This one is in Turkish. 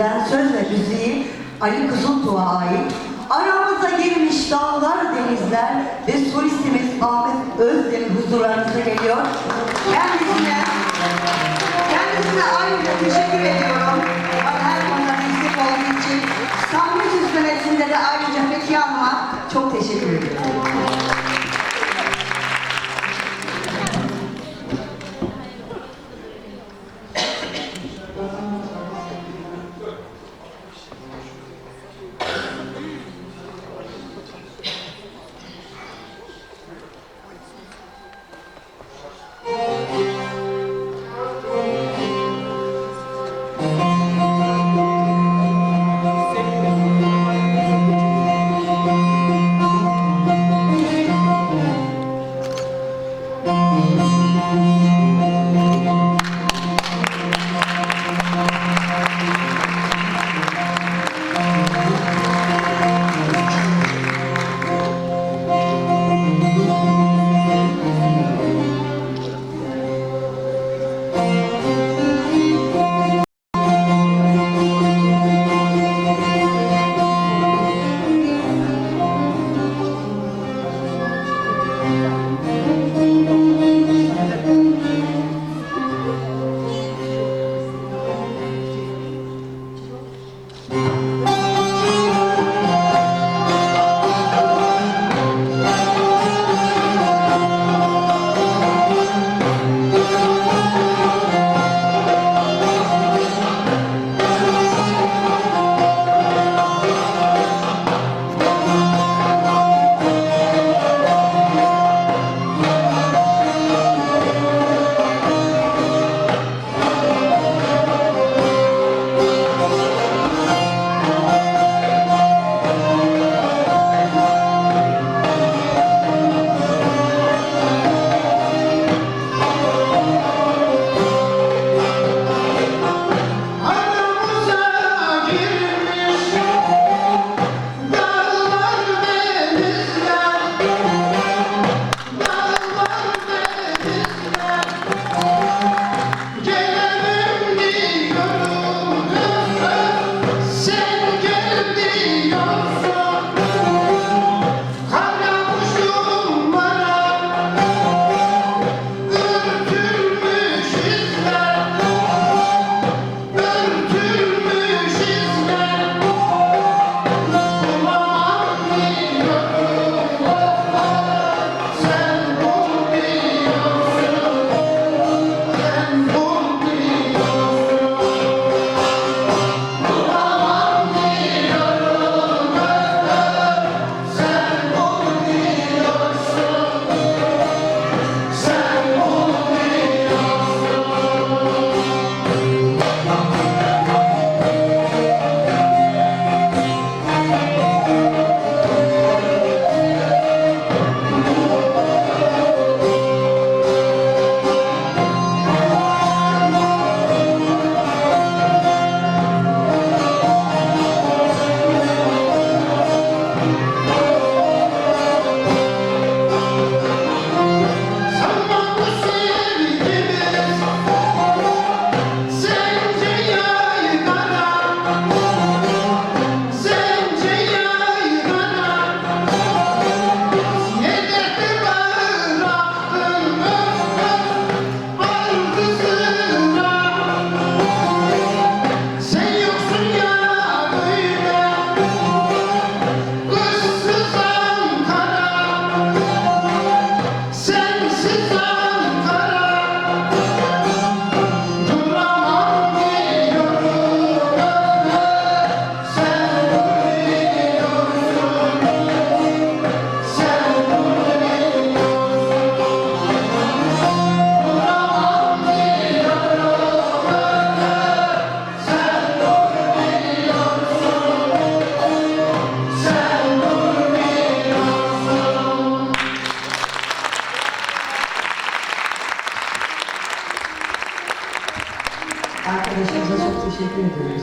albümünden söz ve müziği Ali Kızıltuğ'a ait. Aramıza girmiş dağlar, denizler ve solistimiz Ahmet Özdemir huzurlarınıza geliyor. Kendisine, kendisine ayrıca teşekkür ediyorum. Her konuda destek olduğu için. Sahne süslemesinde de ayrıca Fethi Hanım'a çok teşekkür ediyorum. Arkadaşımıza çok teşekkür ediyoruz.